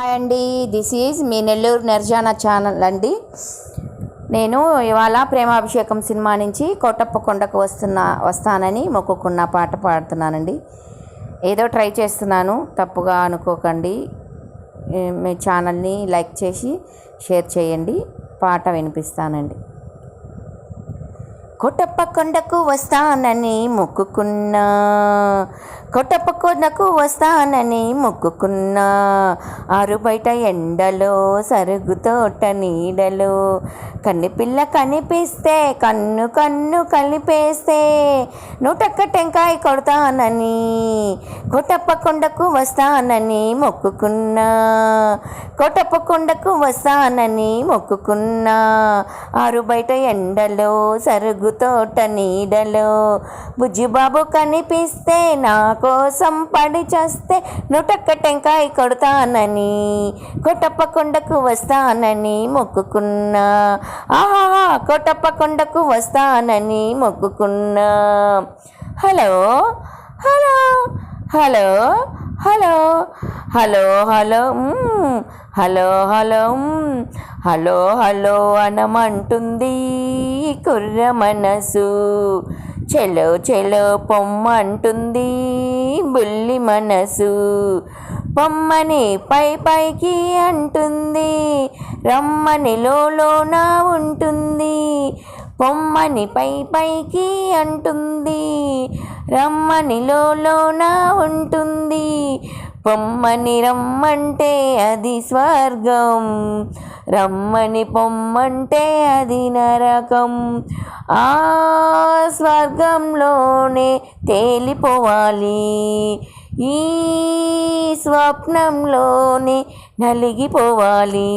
Hi అండి. This is మీ నెల్లూరు నిర్జాన ఛానల్ అండి. నేను ఇవాళ ప్రేమాభిషేకం సినిమా నుంచి కోటప్ప కొండకు వస్తున్న వస్తానని మొక్కుకున్న పాట పాడుతున్నానండి. ఏదో ట్రై చేస్తున్నాను తప్పుగా అనుకోకండి. మీ ఛానల్ని లైక్ చేసి షేర్ చేయండి. పాట వినిపిస్తానండి. కొట్టప్ప కొండకు వస్తానని మొక్కుకున్నా. కొటప్ప కొండకు వస్తానని మొక్కుకున్నా. ఆరు బయట ఎండలో సరుగు తోట నీడలో కన్నిపిల్ల కనిపిస్తే కన్ను కన్ను కలిపేస్తే నూటక్క టెంకాయ కొడతానని కొట్టప్ప కొండకు వస్తానని మొక్కుకున్నా. కొటప్ప కొండకు వస్తానని మొక్కుకున్నా. ఆరు బయట ఎండలో సరుగు తోట నీడలో బుజ్జిబాబు కనిపిస్తే నా కోసం పడి చేస్తే నూటక్క టెంకాయ కొడతానని కొట్టప్ప కొండకు వస్తానని మొక్కుకున్నా. ఆహా కొట్టప్ప కొండకు వస్తానని మొక్కుకున్నా. Hello hello hello hello hello hello hello hello hello hello అనమంటుంది కుర్ర మనసు. చెలో చెలో పొమ్మంటుంది బుల్లి మనసు. పొమ్మని పై పైకి అంటుంది రమ్మని లోన ఉంటుంది. పొమ్మని పై పైకి అంటుంది. రమ్మని లోన ఉంటుంది. పొమ్మని రమ్మంటే అది స్వర్గం. రమ్మని పొమ్మంటే అది నరకం. ఆ స్వర్గంలోనే తేలిపోవాలి. ఈ స్వప్నంలోనే నలిగిపోవాలి.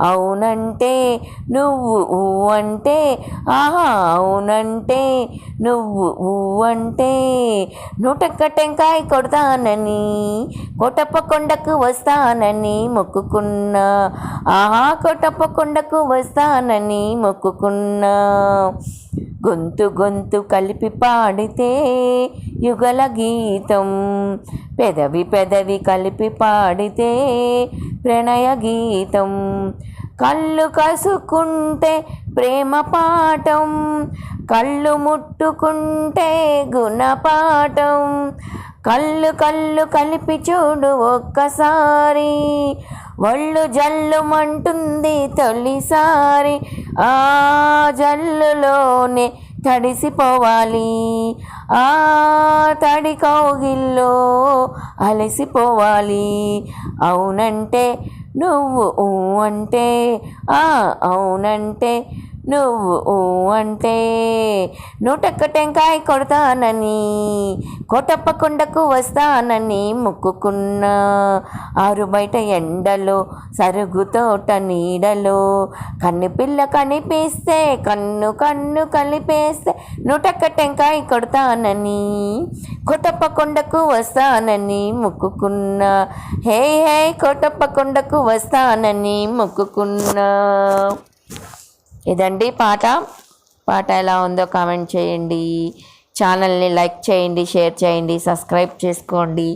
అవునంటే నువ్వు ఊ అంటే ఆహా అవునంటే నువ్వు ఊ అంటే నూటక్క టెంకాయ కొడతానని కొటప్ప కొండకు వస్తానని మొక్కుకున్నా. ఆహా కొటప్ప కొండకు వస్తానని మొక్కుకున్నా. గొంతు గొంతు కలిపి పాడితే యుగల గీతం. పెదవి పెదవి కలిపి పాడితే ప్రణయ గీతం. కళ్ళు కసుకుంటే ప్రేమ పాఠం. కళ్ళు ముట్టుకుంటే గుణపాఠం కళ్ళు కళ్ళు కలిపి చూడు ఒక్కసారి. ఒళ్ళు జల్లుమంటుంది తొలిసారి. ఆ జల్లులోనే తడిసిపోవాలి. ఆ తడి కౌగిల్లో అలసిపోవాలి. అవునంటే నువ్వు ఊ అంటే ఆ అవునంటే నువ్వు ఊ అంటే నూటక్క టెంకాయ కొడతానని కోటప్ప కొండకు వస్తానని మొక్కుకున్న ఆరు బయట ఎండలో సరుగు తోట నీడలో కన్ను పిల్ల కనిపిస్తే కన్ను కన్ను కలిపేస్తే నూటక్క టెంకాయ కొడతానని కోటప్ప కొండకు వస్తానని మొక్కుకున్న హే హే కోటప్ప కొండకు వస్తానని మొక్కుకున్నా. ఇదండి పాట. పాట ఎలా ఉందో కామెంట్ చేయండి. ఛానల్ని లైక్ చేయండి షేర్ చేయండి సబ్స్క్రైబ్ చేసుకోండి.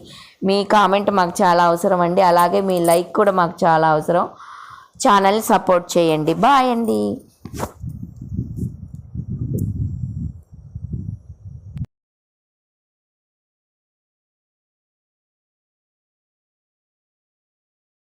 మీ కామెంట్ మాకు చాలా అవసరం అండి. అలాగే మీ లైక్ కూడా మాకు చాలా అవసరం. ఛానల్ సపోర్ట్ చేయండి. బాయ్ అండి.